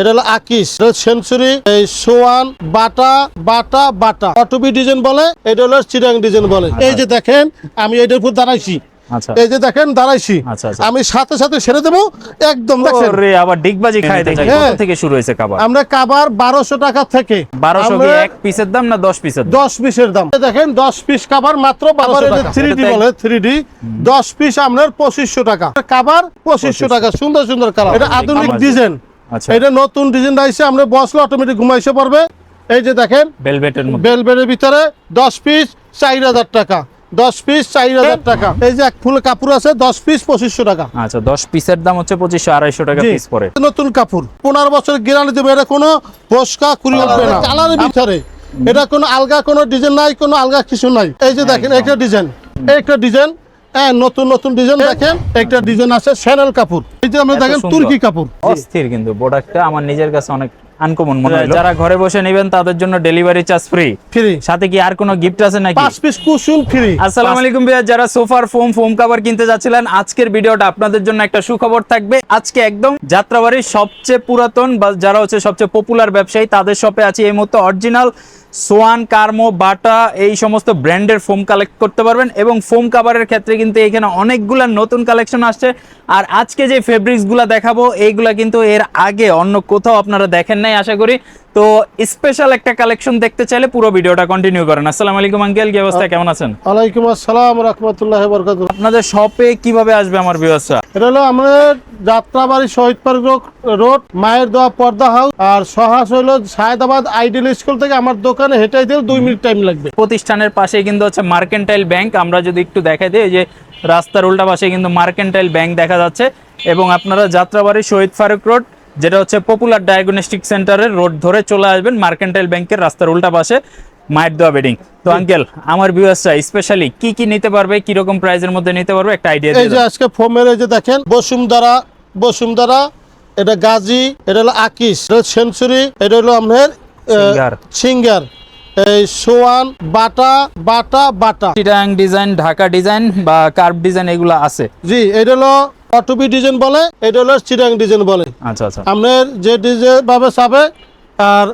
এটা হলো আকিস এটা সেঞ্চুরি এই সোয়ান বাটা বাটা বাটা। অটোবি ডিজাইন বলে এটা হলো চিরাং ডিজাইন বলে। এই যে দেখেন আমি এটার উপর দাঁড়াইছি। আচ্ছা। এই যে দেখেন দাঁড়াইছি। আচ্ছা, আচ্ছা। আমি সাথে সাথে ছেড়ে দেবো একদম আবার ডিগবাজি খাই হ্যাঁ। থেকে শুরু হয়েছে কাবার? আমরা কাবার বারোশো টাকা থেকে। বারোশো এক পিসের দাম না দশ পিসের দশ পিসের দাম। দেখেন দশ পিস কাবার মাত্র থ্রি ডি বলে থ্রি ডি দশ পিস আপনার পঁচিশশো টাকা। কাবার পঁচিশশো টাকা সুন্দর সুন্দর কালার। এটা আধুনিক ডিজাইন। আচ্ছা এটা নতুন ডিজাইন আইসে আমরা বসলে অটোমেটিক ঘুমাইছে পারবে। এই যে দেখেন বেলভেটের মধ্যে। বেলবেলের ভিতরে দশ পিস চার হাজার টাকা দশ পিস চার হাজার টাকা। এই যে এক ফুল কাপড় আছে দশ পিস পঁচিশশো টাকা। আচ্ছা দশ পিসের দাম হচ্ছে পঁচিশশো আড়াইশো টাকা পিস পরে। নতুন কাপড়। পনেরো বছর গ্যারান্টি দেবে এটা কোনো ফসকা কুড়ি উঠবে না। কালারের ভিতরে। এটা কোনো আলগা কোনো ডিজাইন নাই কোনো আলগা কিছু নাই। এই যে দেখেন একটা ডিজাইন। একটা ডিজাইন হ্যাঁ নতুন নতুন ডিজাইন দেখেন। একটা ডিজাইন আছে শ্যানেল কাপড়। এই যে আমরা এত দেখেন তুর্কি কাপড়। অস্থির কিন্তু প্রোডাক্টটা আমার নিজের কাছে অনেক আনকমন মনে হয় যারা ঘরে বসে নেবেন তাদের জন্য ডেলিভারি চার্জ ফ্রি ফ্রি সাথে কি আর কোনো গিফট আছে নাকি? পাঁচ পিস কুসুম ফ্রি আসসালামু আলাইকুম ভাইয়া যারা সোফার ফোম ফোম কভার কিনতে যাচ্ছিলেন আজকের ভিডিওটা আপনাদের জন্য একটা সুখবর থাকবে। আজকে একদম যাত্রাবাড়ির সবচেয়ে পুরাতন বা যারা হচ্ছে সবচেয়ে পপুলার ব্যবসায়ী তাদের শপে আছে। এই মুহূর্তে অরিজিনাল সোয়ান, কার্মো, বাটা এই সমস্ত ব্র্যান্ডের ফোম কালেক্ট করতে পারবেন এবং ফোম কাভারের ক্ষেত্রে কিন্তু এখানে অনেকগুলো নতুন কালেকশন আসছে। আর আজকে যে ফেব্রিক্সগুলো দেখাবো, এইগুলা কিন্তু এর আগে অন্য কোথাও আপনারা দেখেন নাই, আশা করি। তো স্পেশাল একটা কালেকশন দেখতে চাইলে পুরো ভিডিওটা কন্টিনিউ করেন। আসসালামু আলাইকুম আঙ্কেল কি অবস্থা কেমন আছেন? ওয়ালাইকুম আসসালাম রহমতুল্লাহ বরকাত আপনাদের শপে কীভাবে আসবে আমার ভিউয়ার্সরা এটা হলো আমাদের যাত্রাবাড়ি শহীদ পার্ক রোড মায়ের দোয়া পর্দা হাউস আর সহাস হলো সায়দাবাদ আইডিয়াল স্কুল থেকে আমার দোকানে হেঁটে দিলে দুই মিনিট টাইম লাগবে। প্রতিষ্ঠানের পাশে কিন্তু হচ্ছে মার্কেন্টাইল ব্যাংক আমরা যদি একটু দেখাই দিই যে রাস্তার উল্টা পাশে কিন্তু মার্কেন্টাইল ব্যাংক দেখা যাচ্ছে। এবং আপনারা যাত্রাবাড়ি শহীদ ফারুক রোড যেটা হচ্ছে পপুলার ডায়াগনস্টিক সেন্টারের রোড ধরে চলে আসবেন মার্কেন্টাইল ব্যাংকের রাস্তার উল্টা পাশে মায়ের দোয়া বেডিং তো আঙ্কেল আমার ভিউয়ার্সরা স্পেশালি কি কি নিতে পারবে কি রকম প্রাইজের মধ্যে নিতে পারবে একটা আইডিয়া এই যে আজকে ফোমের যে দেখেন বসুমধারা বসুমধারা এটা গাজী এটা হলো আকিস এটা সেঞ্চুরি এটা হলো সিঙ্গার। সিঙ্গার। এই Swan Bata Bata Bata. Chittagong design Dhaka design বা কার্ভ ডিজাইন এগুলো আছে। জি এটা হলো অটোবি ডিজাইন বলে এটা হলো চিরাং ডিজাইন বলে। আচ্ছা আচ্ছা। আপনার যে ডিজাইন ভাবে চাবে আর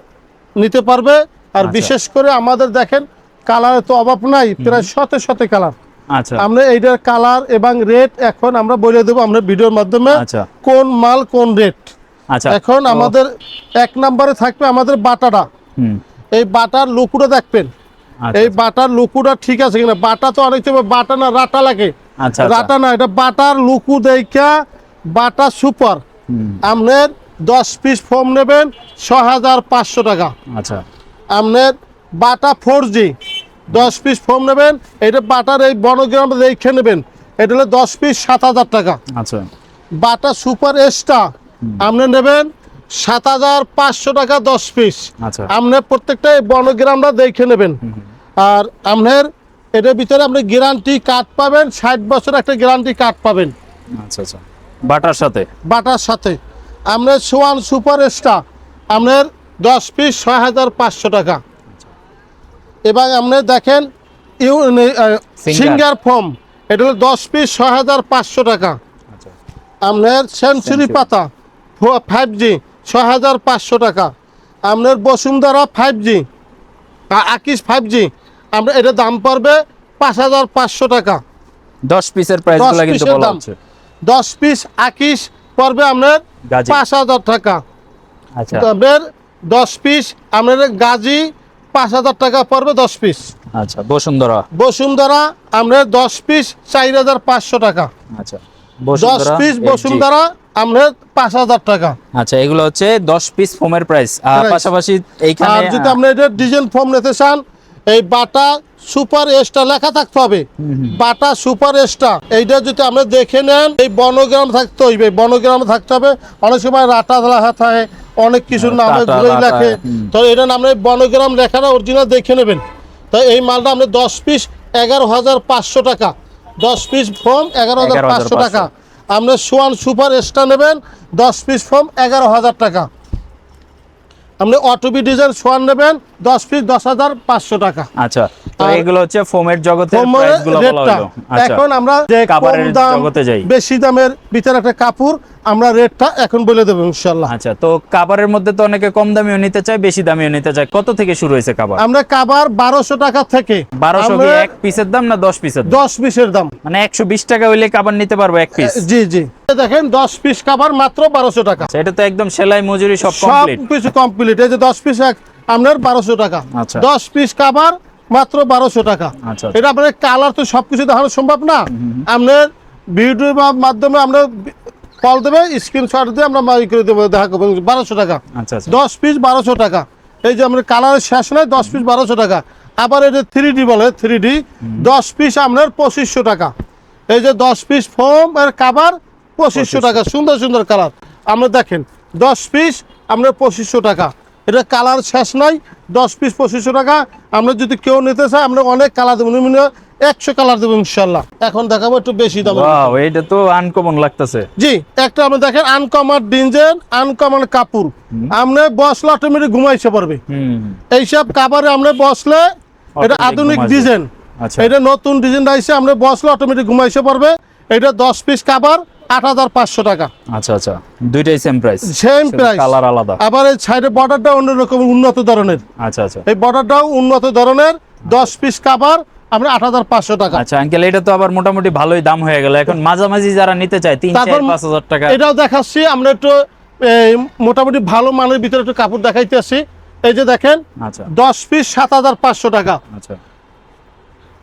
নিতে পারবে আর আচ্ছা। বিশেষ করে আমাদের দেখেন কালারের তো অভাব নাই প্রায় শতে শতে কালার। আচ্ছা। আমরা এইটার কালার এবং রেট এখন আমরা বলে দেবো আমরা ভিডিওর মাধ্যমে আচ্ছা। কোন মাল কোন রেট। আচ্ছা। এখন আমাদের এক নম্বরে থাকবে আমাদের বাটাটা। এই বাটার লুকুটা দেখবেন। আচ্ছা, এই বাটার লুকুটা ঠিক আছে কিনা? বাটা তো অনেক সময় বাটা না রাটা লাগে। রাটা না এটা বাটার লুকু দেখা বাটা সুপার। আপনার দশ পিস ফোম নেবেন ছ হাজার পাঁচশো টাকা। আচ্ছা। আপনার বাটা ফোর জি দশ পিস ফোম নেবেন এটা বাটার এই বনগ্রাম রেখে নেবেন এটা হলো দশ পিস সাত হাজার টাকা। আচ্ছা। বাটা সুপার এক্সট্রা আপনি নেবেন সাত হাজার পাঁচশো টাকা দশ পিস। আচ্ছা। আপনি প্রত্যেকটা এই বনগ্রামটা দেখে নেবেন। আর আপনার এটার ভিতরে আপনি গ্যারান্টি কার্ড পাবেন ষাট বছর একটা গ্যারান্টি কার্ড পাবেন। আচ্ছা আচ্ছা। বাটার সাথে? বাটার সাথে। আপনার সোয়ান সুপার এক্সট্রা আপনার দশ পিস ছয় হাজার পাঁচশো টাকা। এবং আপনি দেখেন ইউ সিঙ্গার ফর্ম এটা হলো দশ পিস ছয় হাজার পাঁচশো টাকা। আচ্ছা। আপনার সেঞ্চুরি পাতা ফাইভ জি ছয় হাজার পাঁচশো টাকা। আপনার বসুন্ধরা ফাইভ জি আকিস ফাইভ জি আপনার এটা দাম পড়বে পাঁচ হাজার পাঁচশো টাকা। দশ পিসের প্রাইসগুলো কিন্তু বলা। হচ্ছে। দশ পিস আকিস পড়বে আপনার পাঁচ হাজার টাকা। আচ্ছা। আপনার দশ পিস আপনার গাজী পাঁচ হাজার টাকা পড়বে দশ পিস। আচ্ছা বসুন্ধরা। বসুন্ধরা আপনার দশ পিস চার হাজার পাঁচশো টাকা। আচ্ছা দশ পিস বসুন্ধরা আপনার পাঁচ হাজার টাকা। আচ্ছা এগুলো হচ্ছে দশ পিস ফোমের প্রাইস আর পাশাপাশি এইখানে যদি আপনি এটা ডিজাইন ফর্ম নিতে চান এই বাটা সুপার এক্সট্রা লেখা থাকতে হবে। বাটা সুপার এক্সট্রা এইটা যদি আপনি দেখে নেন এই বনগ্রাম থাকতে হইবে। বনগ্রাম থাকতে হবে অনেক সময় রাটা লেখা থাকে অনেক কিছু হ্যাঁ, নামে ঘুরেই লেখে। তো এটা আপনি বনগ্রাম লেখাটা অরিজিনাল দেখে নেবেন। তো এই মালটা আপনি দশ পিস এগারো হাজার পাঁচশো টাকা। দশ পিস ফর্ম এগারো হাজার পাঁচশো টাকা। আপনি সোয়ান সুপার এক্সট্রা নেবেন দশ পিস ফর্ম এগারো হাজার টাকা। আপনি অটোবি ডিজাইন সোয়ান নেবেন দশ পিস দশ হাজার পাঁচশো টাকা। আচ্ছা তো এগুলো হচ্ছে ফোমের জগতের কোমরের বলা হলো। আচ্ছা এখন আমরা যে কম জগতে যাই। বেশি দামের ভিতরে একটা কাপড় আমরা রেটটা এখন বলে দেবো ইনশাল্লাহ আচ্ছা তো কাভারের মধ্যে তো অনেকে কম দামিও নিতে চায় বেশি দামিও নিতে চায়। কত থেকে শুরু হয়েছে কাভার আমরা কাবার বারোশো টাকা থেকে। বারোশো কি এক পিসের দাম না দশ পিসের দাম? দশ পিসের দাম। মানে একশো বিশ টাকা হইলে কাভার নিতে পারব এক পিস জি জি। দেখেন দশ পিস কাবার মাত্র বারোশো টাকা। আচ্ছা, এটা তো একদম সেলাই মজুরি সব সব কমপ্লিট কিছু কমপ্লিট এই যে পিস আপনার বারোশো টাকা। আচ্ছা। দশ পিস কাবার মাত্র বারোশো টাকা। আচ্ছা, এটা আপনার কালার তো সবকিছু দেখানো সম্ভব না। আপনার ভিডিওর মাধ্যমে আমরা কল দেবে স্ক্রিনশট দিয়ে আমরা করে দেবো দেখা করব। বারোশো টাকা। আচ্ছা আচ্ছা। দশ পিস বারোশো টাকা। এই যে আমরা কালারের শেষ নয় দশ পিস বারোশো টাকা। আবার এই যে থ্রি ডি বলে থ্রি ডি দশ পিস আপনার পঁচিশশো টাকা। এই যে দশ পিস ফোম এর কাবার পঁচিশশো টাকা। সুন্দর সুন্দর কালার আমরা দেখেন দশ পিস আপনার পঁচিশশো টাকা। এটা কালার শেষ নয় দশ পিস পঁচিশশো টাকা। আমরা যদি কেউ নিতে চাই আমরা অনেক কালার দেবো নিম্ন একশো কালার দেবো ইনশাল্লাহ এখন দেখাবো একটু বেশি দাম। এটা তো আনকমন লাগতেছে। জি একটা আপনি দেখেন আনকমন ডিজাইন আনকমন কাপড়। আপনি বসলে অটোমেটিক ঘুমাইছে পারবে। এইসব কাবারে আমরা বসলে এটা আধুনিক ডিজাইন। আচ্ছা। এটা নতুন ডিজাইন আইসে আমরা বসলে অটোমেটিক ঘুমাইছে পারবে। এটা দশ পিস কাবার আট হাজার পাঁচশো টাকা। আচ্ছা আচ্ছা। দুইটাই same price same price colour আলাদা। আবার এই সাইডে বর্ডারটা অন্যরকম উন্নত ধরনের। আচ্ছা আচ্ছা। এই বর্ডারটাও উন্নত ধরনের দশ পিস কাবার আমরা আট হাজার পাঁচশো টাকা। আচ্ছা আঙ্কেল এটা তো আবার মোটামুটি ভালোই দাম হয়ে গেল। এখন মাঝামাঝি যারা নিতে চায় তিন চার পাঁচ হাজার টাকা। এটাও দেখাচ্ছি আমরা একটু মোটামুটি ভালো মানের ভিতরে একটু কাপড় দেখাইতে আসি। এই যে দেখেন আচ্ছা। দশ পিস সাত হাজার পাঁচশো টাকা। আচ্ছা।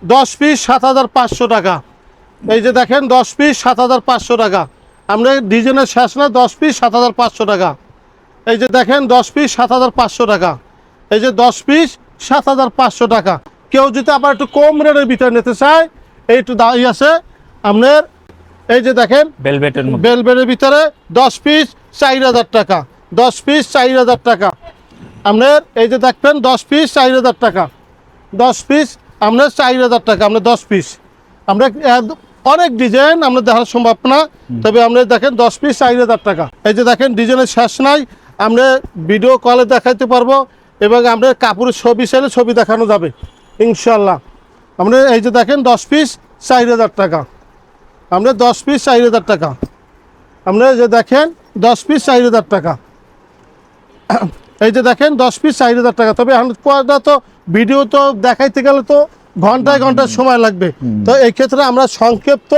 দশ পিস সাত হাজার পাঁচশো টাকা। এই যে দেখেন দশ পিস সাত হাজার পাঁচশো টাকা। আমরা ডিজাইনের শেষ না দশ পিস সাত হাজার পাঁচশো টাকা। এই যে দেখেন দশ পিস সাত হাজার পাঁচশো টাকা। এই যে দশ পিস সাত হাজার পাঁচশো টাকা। কেউ যদি আবার একটু কম রেটের ভিতরে নিতে চায় এই একটু দাঁড়িয়ে আছে আপনার এই যে দেখেন বেলভেটের মধ্যে। বেলবেটের ভিতরে দশ পিস চার হাজার টাকা। দশ পিস চার হাজার টাকা। আপনার এই যে দেখবেন দশ পিস চার হাজার টাকা। দশ পিস আপনার চার হাজার টাকা আপনার দশ পিস। আমরা অনেক ডিজাইন আমরা দেখার সম্ভব না তবে আপনি দেখেন দশ পিস চার হাজার টাকা। এই যে দেখেন ডিজাইনের শেষ নাই আমরা ভিডিও কলে দেখাইতে পারব এবং আমরা কাপড়ের ছবি চাইলে ছবি দেখানো যাবে ইনশাল্লাহ আমরা এই যে দেখেন দশ পিস চার হাজার টাকা। আমরা দশ পিস চার হাজার টাকা। আমরা যে দেখেন দশ পিস চার হাজার টাকা। এই যে দেখেন দশ পিস চার হাজার টাকা। তবে এখন কয়টা তো ভিডিও তো দেখাইতে গেলে তো ঘন্টায় ঘন্টায় সময় লাগবে। তো এই ক্ষেত্রে আমরা সংক্ষিপ্ত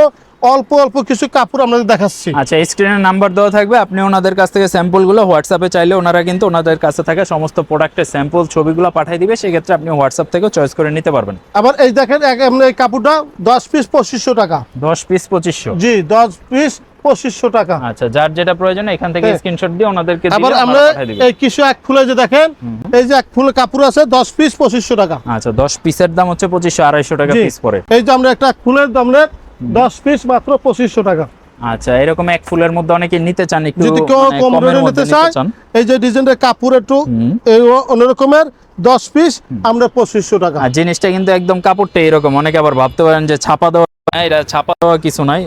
অল্প অল্প কিছু কাপড় আপনাদের দেখাচ্ছি। আচ্ছা স্ক্রিনে নাম্বার দেওয়া থাকবে। আপনি ওনাদের কাছ থেকে স্যাম্পলগুলো হোয়াটসঅ্যাপে চাইলে ওনারা কিন্তু ওনাদের কাছে থাকা সমস্ত প্রোডাক্টের স্যাম্পল ছবিগুলো পাঠিয়ে দিবে। সেক্ষেত্রে আপনি হোয়াটসঅ্যাপ থেকে চয়েস করে নিতে পারবেন। আবার এই দেখেন এই কাপড়টা দশ পিস পঁচিশশো টাকা। দশ পিস পঁচিশশো। জি দশ পিস পঁচিশশো টাকা। আচ্ছা যার যেটা প্রয়োজন এখান থেকে হ্যাঁ। স্ক্রিনশট দিয়ে ওনাদেরকে আবার আমরা এই কিছু এক ফুলে যে দেখেন এই যে এক ফুল কাপড় আছে দশ পিস পঁচিশশো টাকা। আচ্ছা দশ পিসের দাম হচ্ছে পঁচিশশো আড়াইশো টাকা পিস পড়ে এই যে আমরা একটা ফুলের দাম দশ পিস মাত্র পঁচিশশো টাকা। আচ্ছা এরকম এক ফুলের মধ্যে অনেকে নিতে চান একটু যদি কেউ মানে কম রেটে নিতে চান। এই যে ডিজাইনের কাপড় একটু। এই অন্যরকমের দশ পিস আমরা পঁচিশশো টাকা। জিনিসটা কিন্তু একদম কাপড়টা এরকম। অনেকে আবার ভাবতে পারেন যে ছাপা দেওয়া এটা ছাপা দেওয়া কিছু নাই।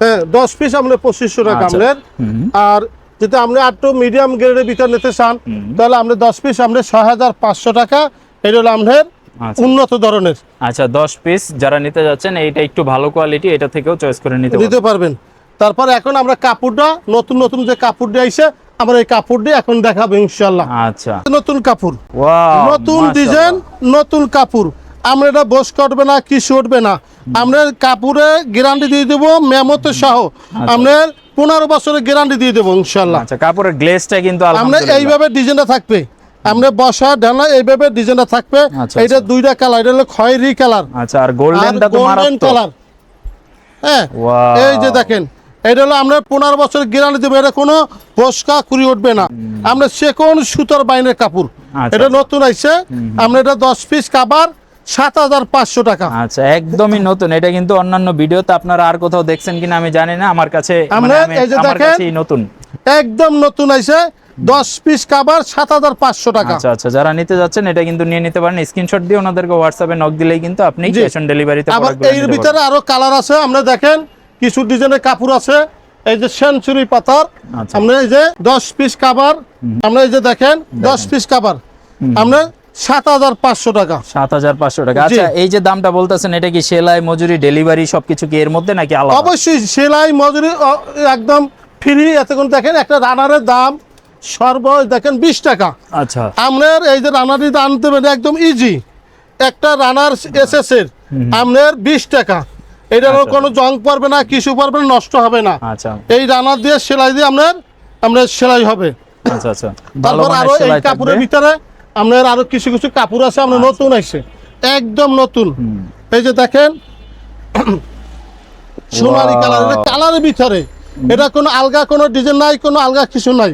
হ্যাঁ দশ পিস আমরা পঁচিশশো টাকা আচ্ছা। আর যদি আপনি একটু মিডিয়াম গ্রেডের ভিতরে নিতে চান তাহলে আমরা দশ পিস আমরা ছয় হাজার পাঁচশো টাকা এটা হলো আমাদের আচ্ছা। উন্নত ধরনের। আচ্ছা দশ পিস যারা নিতে যাচ্ছেন এইটা একটু ভালো কোয়ালিটি এটা থেকেও চয়েস করে নিতে নিতে পারবেন। তারপর এখন আমরা কাপড়টা নতুন নতুন যে কাপড় দিয়ে আইসে আমরা এই কাপড় দিয়ে এখন দেখাবো ইনশাল্লাহ আচ্ছা। নতুন কাপড়। নতুন ডিজাইন নতুন কাপড়। আমরা এটা বস করবে না কিছু উঠবে না। আমরা কাপড়ে গ্যারান্টি দিয়ে দেবো মেমত সহ। আমরা পনেরো বছরের গ্যারান্টি দিয়ে দেবো ইনশাল্লাহ। আচ্ছা কাপড়ের গ্লেজটা কিন্তু আমরা এইভাবে ডিজাইনটা থাকবে। আমরা বসা ডানা এইভাবে ডিজাইনটা থাকবে। আচ্ছা, এটা আচ্ছা। দুইটা কালার এটা হলো খয়েরি কালার আচ্ছা আর গোল্ডেনটা তো মারাত্মক। কালার হ্যাঁ এই যে দেখেন এটা হলো আমরা পনেরো বছর গ্যারান্টি দেবো এটা কোনো বসকা কুড়ি উঠবে না। আমরা সে কোন সুতোর বাইনের কাপড়। আচ্ছা, এটা আচ্ছা। নতুন আইছে। আমরা এটা দশ পিস কাবার সাত হাজার পাঁচশো টাকা। আচ্ছা একদমই নতুন। এটা কিন্তু অন্যান্য ভিডিওতে আপনারা আর কোথাও দেখছেন কিনা আমি জানি না। আমার কাছে মানে আমরা এই যে দেখেন। নতুন। একদম নতুন দশ পিস কাবার সাত হাজার পাঁচশো টাকা। আচ্ছা আচ্ছা যারা নিতে যাচ্ছেন এটা কিন্তু নিয়ে নিতে পারেন। স্ক্রিনশট দিয়ে ওনাদেরকে হোয়াটসঅ্যাপে নক দিলেই কিন্তু আপনি। ক্যাশ অন ডেলিভারিতে আবার এর ভিতরে আরও কালার আছে। আমরা দেখেন কিছু ডিজাইনের কাপড় আছে। এই যে সেঞ্চুরি পাতার আচ্ছা। আমরা এই যে দশ পিস কাবার আমরা এই যে দেখেন দশ পিস কাবার আমরা সাত হাজার পাঁচশো টাকা। সাত হাজার পাঁচশো টাকা। আচ্ছা এই যে দামটা বলতেছেন এটা কি সেলাই মজুরি ডেলিভারি সবকিছু কি এর মধ্যে নাকি আলাদা? অবশ্যই সেলাই মজুরি একদম ফ্রি। এতক্ষণ দেখেন একটা রানারের দাম সর্ব দেখেন বিশ টাকা। আচ্ছা। আপনার এই যে আনতে পারেন একদম ইজি একটা রানার এসএস এর আপনার বিশ টাকা। এটা আচ্ছা। কোনো জং পড়বে না কিছু পড়বে না নষ্ট হবে না। আচ্ছা। এই রানার দিয়ে সেলাই দিয়ে আপনার আপনার সেলাই হবে। আচ্ছা আচ্ছা। তারপর আরও এই কাপড়ের ভিতরে আপনার আরও কিছু কিছু কাপড় আছে আপনার নতুন আসছে একদম নতুন। এই যে দেখেন সোনারি কালার কালারের ভিতরে। এটা কোনো আলগা কোনো ডিজাইন নাই কোনো আলগা কিছু নাই।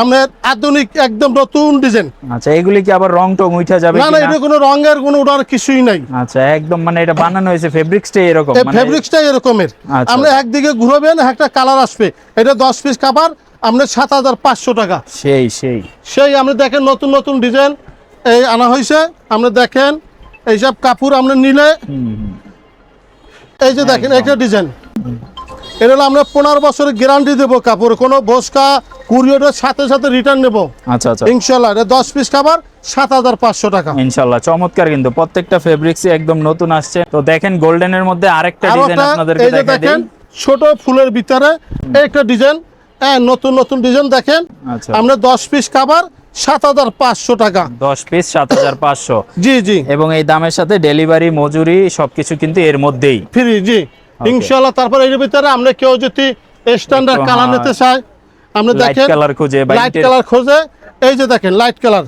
আপনার আধুনিক একদম নতুন ডিজাইন। আচ্ছা এগুলি কি আবার রং টং উঠা যাবে না না? এটা কোনো রঙের কোনো ওটার কিছুই নাই। আচ্ছা একদম মানে এটা বানানো হয়েছে ফেব্রিক্সটাই এরকম মানে ফেব্রিক্সটা এরকমের। আচ্ছা। আপনি একদিকে ঘুরবেন একটা কালার আসবে। এটা দশ পিস কাপড় হাজার পাঁচশো টাকা। সেই সেই। সেই আপনি দেখেন নতুন নতুন ডিজাইন এই আনা হয়েছে। আপনি দেখেন এইসব কাপড় আমরা নিলে। এই যে দেখেন একটা ডিজাইন। এটা হলো আমরা পনেরো বছরের গ্যারান্টি দেবো কাপড়। কোনো বসকা কুরিয়ারের সাথে সাথে রিটার্ন নেব। আচ্ছা আচ্ছা। ইনশাল্লাহ এটা দশ পিস কাপড় সাত হাজার পাঁচশো টাকা। ইনশাল্লাহ চমৎকার কিন্তু। প্রত্যেকটা ফেব্রিক্সই একদম নতুন আসছে। তো দেখেন গোল্ডেনের মধ্যে আরেকটা ডিজাইন আপনাদেরকে দিই। ছোট ফুলের ভিতরে একটা ডিজাইন হ্যাঁ নতুন নতুন ডিজাইন দেখেন। আচ্ছা। আমরা দশ পিস কাবার সাত হাজার পাঁচশো টাকা। দশ পিস সাত হাজার পাঁচশো। জি জি। এবং এই দামের সাথে ডেলিভারি মজুরি সবকিছু কিন্তু এর মধ্যেই। ফ্রি জি। ইনশাল্লাহ তারপর এর ভিতরে আমরা কেউ যদি স্ট্যান্ডার্ড কালার নিতে চাই আমরা লাইট দেখেন কালার খোঁজে লাইট কালার খোঁজে এই যে দেখেন লাইট কালার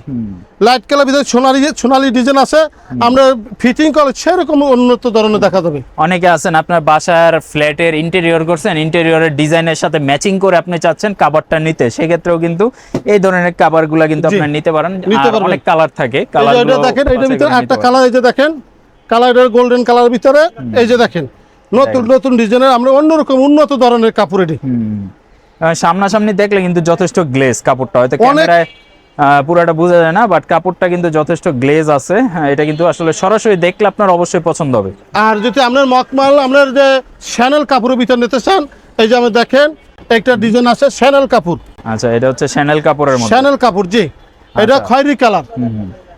লাইট কালার ভিতরে সোনালি সোনালি ডিজাইন আছে। আমরা ফিটিং করে সেরকম উন্নত ধরনের দেখা যাবে। অনেকে আছেন আপনার বাসার ফ্ল্যাটের ইন্টেরিয়র করছেন ইন্টেরিয়রের ডিজাইনের সাথে ম্যাচিং করে আপনি চাচ্ছেন কাভারটা নিতে। সেক্ষেত্রেও কিন্তু এই ধরনের কাভারগুলো কিন্তু জি, আপনার নিতে পারেন। অনেক কালার থাকে কালার এটা দেখেন এটার ভিতরে একটা কালার এই যে দেখেন কালারের গোল্ডেন কালার ভিতরে এই যে দেখেন। নতুন নতুন ডিজাইনের আমরা অন্যরকম উন্নত ধরনের কাপড় এটি সামনাসামনি দেখলে কিন্তু যথেষ্ট গ্লেজ কাপড়টা হয়তো ক্যামেরায় পুরাটা বোঝা যায় না বাট কাপড়টা কিন্তু যথেষ্ট গ্লেজ আছে। হ্যাঁ, এটা কিন্তু আসলে সরাসরি দেখলে আপনার অবশ্যই পছন্দ হবে। আর যদি আপনার মকমাল আপনার যে শ্যানেল কাপড়ের ভিতরে নিতে চান এই যে আমি দেখেন একটা ডিজাইন আছে শ্যানেল কাপড়। আচ্ছা এটা হচ্ছে শ্যানেল কাপড়ের মধ্যে। শ্যানেল কাপড় জি। এটা আচ্ছা। খয়েরি কালার।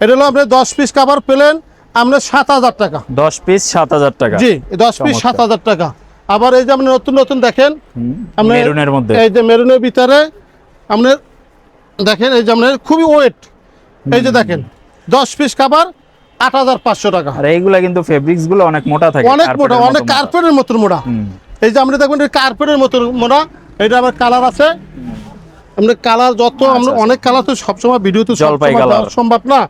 এটা হলো আপনি দশ পিস কাপড় পেলেন আপনার সাত হাজার টাকা। দশ পিস সাত হাজার টাকা। জি দশ পিস সাত হাজার টাকা। আবার এই যে আপনি নতুন নতুন দেখেন মেরুনের মধ্যে। এই যে মেরুনের ভিতরে আপনার দেখেন এই যে আপনার খুবই ওয়েট এই যে দেখেন দশ পিস কাপড় আট হাজার পাঁচশো টাকা। আর এইগুলা কিন্তু ফেব্রিক্সগুলো অনেক মোটা থাকে অনেক মোটা অনেক কার্পেটের মতন মোটা। এই যে আমরা দেখবেন কার্পেটের মতন মোটা। এটা আমার কালার আছে। আমরা কালার যত আমরা আচ্ছা। অনেক কালার তো সবসময় ভিডিওতে জলপাই সবসময় সম্ভব না।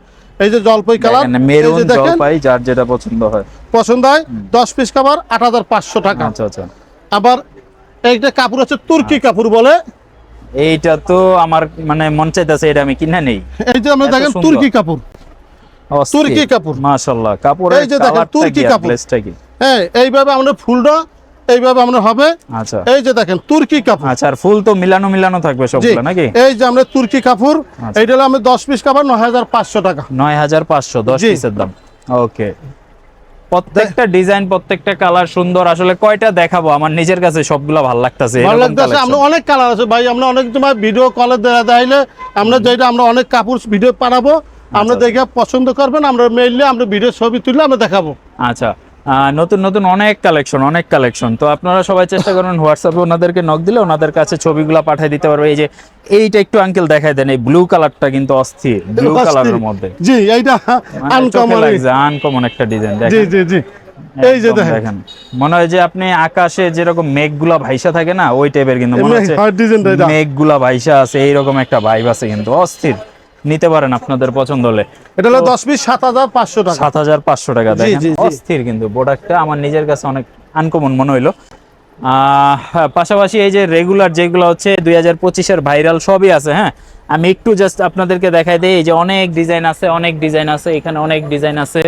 এই যে জলপাই কালার মেরুন জলপাই যার যেটা পছন্দ হয়। পছন্দ হয় দশ পিস কাপড় আট হাজার পাঁচশো টাকা। আচ্ছা আচ্ছা। আবার এইটা কাপড় আছে তুর্কি কাপড় বলে। এইটা তো আমার মানে মন চাইতেছে এটা আমি কিনে নেই। এই যে আমরা দেখেন তুর্কি কাপড়। তুর্কি কাপড়। মাশাআল্লাহ কাপড়ের এই যে দেখেন, তুর্কি কাপড়। হ্যাঁ এইভাবে আমরা ফুলটা এইভাবে আমরা হবে। আচ্ছা। এই যে দেখেন তুর্কি কাপড়। আচ্ছা আর ফুল তো মিলানো মিলানো থাকবে সবগুলো নাকি? এই যে আমরা তুর্কি কাপড় আচ্ছা। এইটা হলো আমরা দশ পিস কাপড় নয় হাজার পাঁচশো টাকা। নয় হাজার পাঁচশো দশ জি। পিসের দাম। ওকে। প্রত্যেকটা ডিজাইন প্রত্যেকটা কালার সুন্দর। আসলে কয়টা দেখাবো? আমার নিজের কাছে সবগুলো ভালো লাগতেছে ভালো লাগতেছে। আমরা অনেক কালার আছে ভাই। আমরা অনেক সময় ভিডিও কলে দেখাইলে আমরা যেটা আমরা অনেক কাপড় ভিডিও পাঠাবো আমরা আচ্ছা। দেখে পছন্দ করবেন আমরা মেইলে আমরা ভিডিও ছবি তুললে আমরা দেখাবো। আচ্ছা। নতুন নতুন অনেক কালেকশন অনেক কালেকশন তো আপনারা সবাই চেষ্টা করুন হোয়াটসঅ্যাপে ওনাদেরকে নক দিলে ওনাদের কাছে ছবিগুলো পাঠিয়ে দিতে পারবে। এই যে এইটা একটু আঙ্কেল দেখাই দেন এই ব্লু কালারটা কিন্তু অস্থির ব্লু কালারের মধ্যে। জি এইটা মানে চোখে আনকমন আনকমন একটা ডিজাইন জি দেখেন জি। জি এই যে দেখেন। মনে হয় যে আপনি আকাশে যেরকম মেঘগুলা ভাইসা থাকে না ওই টাইপের কিন্তু মনে হচ্ছে। মেঘগুলা ভাইসা আছে এইরকম একটা ভাইব আছে কিন্তু অস্থির। নিতে পারেন আপনাদের পছন্দ হলে। এটা হলো দশ পিস সাত হাজার পাঁচশো টাকা। সাত হাজার পাঁচশো টাকা জি, দেখেন। অস্থির কিন্তু প্রোডাক্টটা আমার নিজের কাছে অনেক আনকমন মনে হইল। আহ, পাশাপাশি এই যে রেগুলার যেগুলো হচ্ছে দুই হাজার পঁচিশের ভাইরাল সবই আছে হ্যাঁ? আমি একটু জাস্ট আপনাদেরকে দেখাই দিই এই যে অনেক ডিজাইন আছে অনেক ডিজাইন আছে এখানে অনেক ডিজাইন আছে।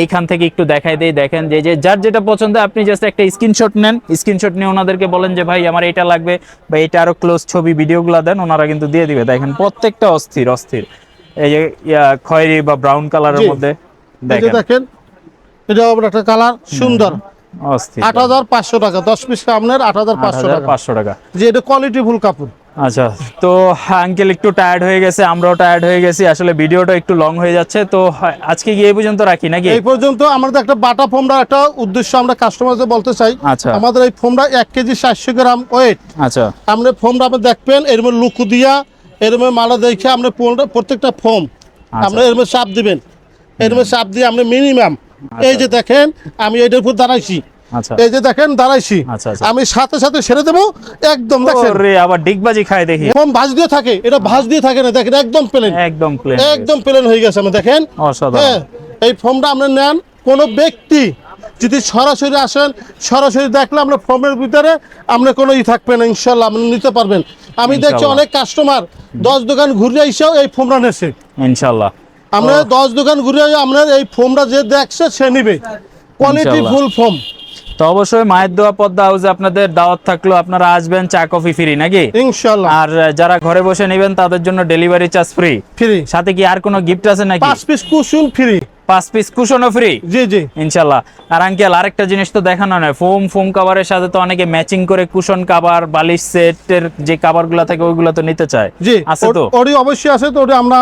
এইখান থেকে একটু দেখাই দেই। দেখেন যে যে যার যেটা পছন্দ আপনি জাস্ট একটা স্ক্রিনশট নেন। স্ক্রিনশট নিয়ে ওনাদেরকে বলেন যে ভাই আমার এটা লাগবে। বা এটা আরও ক্লোজ ছবি ভিডিওগুলো দেন। ওনারা কিন্তু দিয়ে দিবে। দেখেন প্রত্যেকটা অস্থির অস্থির। এই যে খয়েরি বা ব্রাউন কালারের মধ্যে। দেখেন। এটা আবার একটা কালার সুন্দর। অস্থির। আট হাজার পাঁচশো টাকা দশ পিস আপনার আট হাজার পাঁচশো টাকা। পাঁচশো টাকা। যে এটা কোয়ালিটি ফুল কাপড়। আচ্ছা তো আঙ্কেল একটু টায়ার্ড হয়ে গেছে আমরাও টায়ার্ড হয়ে গেছি। আসলে ভিডিওটা একটু লং হয়ে যাচ্ছে তো আজকে গিয়ে এই পর্যন্ত রাখি নাকি? এই পর্যন্ত আমাদের একটা বাটা ফোমরা একটা উদ্দেশ্য আমরা কাস্টমারদের বলতে চাই। আচ্ছা। আমাদের এই ফোমরা এক কেজি সাতশো গ্রাম ওয়েট আচ্ছা। আপনি ফোমটা আপনি দেখবেন এর মধ্যে লুকু দিয়া এর মধ্যে মালা দেখে ফোনটা- প্রত্যেকটা ফোম। আচ্ছা। আপনি এর মধ্যে চাপ দিবেন। এর মধ্যে চাপ দিয়ে আপনি মিনিমাম এই যে দেখেন আমি এটার উপর দাঁড়াইছি। আচ্ছা এই যে দেখেন দাঁড়াইছি। আচ্ছা, আচ্ছা। আমি সাথে সাথে ছেড়ে দেবো। একদম দেখেন। আবার ডিগবাজি খায় দেখি। ভাঁজ দিয়ে থাকে এটা ভাঁজ দিয়ে থাকে না দেখেন একদম প্লেন একদম প্লেন একদম প্লেন হয়ে গেছে আমি দেখেন। হ্যাঁ এই ফর্মটা আপনি নেন। কোনো ব্যক্তি যদি সরাসরি আসেন সরাসরি দেখলে আমরা ফর্মের ভিতরে আপনার কোনো ই থাকবে না ইনশাল্লাহ আপনি নিতে পারবেন। আমি দেখছি অনেক কাস্টমার দশ দোকান ঘুরে এসেও এই ফর্মটা নেছে। ইনশাল্লাহ। আমরা দশ দোকান ঘুরে আপনার এই ফর্মটা যে দেখছে সে নিবে। কোয়ালিটি। ফুল ফর্ম তো অবশ্যই মায়ের দোয়া পদ্মা হাউসে আপনাদের দাওয়াত থাকল। আপনারা আসবেন চা কফি ফ্রি নাকি? ইনশাআল্লাহ। আর যারা ঘরে বসে নেবেন তাদের জন্য ডেলিভারি চার্জ ফ্রি ফ্রি সাথে কি আর কোনো গিফট আছে নাকি? পাঁচ পিস কুসুম ফ্রি পাঁচ পিস কুশনও ফ্রি জি জি। ইনশাল্লাহ আর আঙ্কেল আরেকটা জিনিস তো দেখানো নয় ফোম ফোম কাভারের সাথে তো অনেকে ম্যাচিং করে কুশন কাভার বালিশ সেটের যে কাভারগুলো থাকে ওইগুলো তো নিতে চায়। জি আছে তো? ওরই অবশ্যই আছে তো ওটা আমরা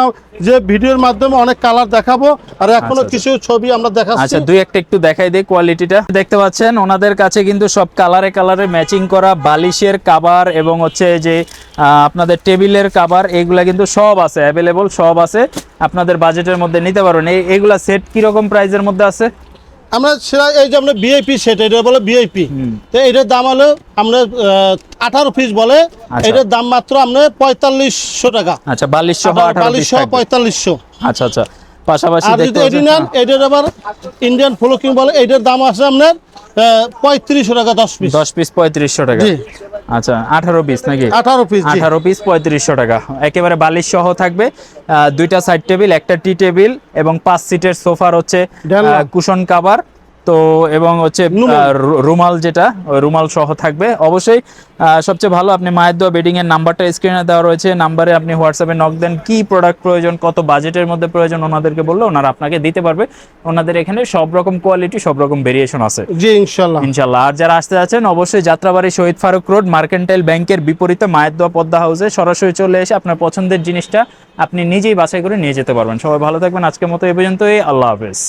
যে ভিডিওর মাধ্যমে অনেক কালার দেখাবো আর এখনও আচ্ছা, কিছু ছবি আমরা দেখাচ্ছি। আচ্ছা দুই একটা একটু দেখাই দিই কোয়ালিটিটা দেখতে পাচ্ছেন ওনাদের কাছে কিন্তু সব কালারে কালারে ম্যাচিং করা বালিশের কাভার এবং হচ্ছে যে আপনাদের টেবিলের কাভার এগুলা কিন্তু সব আছে অ্যাভেলেবল সব আছে। আপনাদের বাজেটের মধ্যে নিতে পারবেন। এই এগুলা সেট কীরকম প্রাইসের মধ্যে আছে? আমরা সেটা এই যে আমরা বিআইপি সেট এটা বলে বিআইপি তো এটার দাম হলো আমরা আঠারো পিস বলে আচ্ছা। এটার দাম মাত্র আপনার পঁয়তাল্লিশশো টাকা। আচ্ছা বাল্লিশশো বালিশশো পঁয়তাল্লিশশো। আচ্ছা আচ্ছা। পাশাপাশি আর যদি এটি নেন এটার আবার ইন্ডিয়ান ফ্লোকিং বলে এটার দাম আছে আপনার পঁয়ত্রিশশো টাকা দশ পিস দশ পিস পঁয়ত্রিশশো টাকা। আচ্ছা আঠারো পিস নাকি? আঠারো পিস আঠারো পিস পঁয়ত্রিশশো টাকা। একেবারে বালিশ সহ থাকবে। আহ, দুইটা সাইড টেবিল একটা টি টেবিল এবং পাঁচ সিটের সোফার হচ্ছে। কুশন কাভার তো এবং হচ্ছে রুমাল। যেটা রুমাল সহ থাকবে। অবশ্যই সবচেয়ে ভালো আপনি মায়ের দোয়া বেডিং এর নাম্বারটা স্ক্রিনে দেওয়া রয়েছে। নাম্বারে আপনি হোয়াটসঅ্যাপে নক দেন কি প্রোডাক্ট প্রয়োজন কত বাজেটের মধ্যে প্রয়োজন ওনাদেরকে বললে ওনারা আপনাকে দিতে পারবে। ওনাদের এখানে সব রকম কোয়ালিটি সব রকম ভেরিয়েশন আছে। জি ইনশাল্লাহ ইনশাল্লাহ আর যারা আসতে যাচ্ছেন অবশ্যই যাত্রাবাড়ি শহীদ ফারুক রোড মার্কেন্টাইল ব্যাংকের বিপরীতে মায়ের দোয়া পদ্মা হাউসে সরাসরি চলে এসে আপনার পছন্দের জিনিসটা আপনি নিজেই বাছাই করে নিয়ে যেতে পারবেন। সবাই ভালো থাকবেন। আজকের মতো এই পর্যন্তই। আল্লাহ হাফেজ।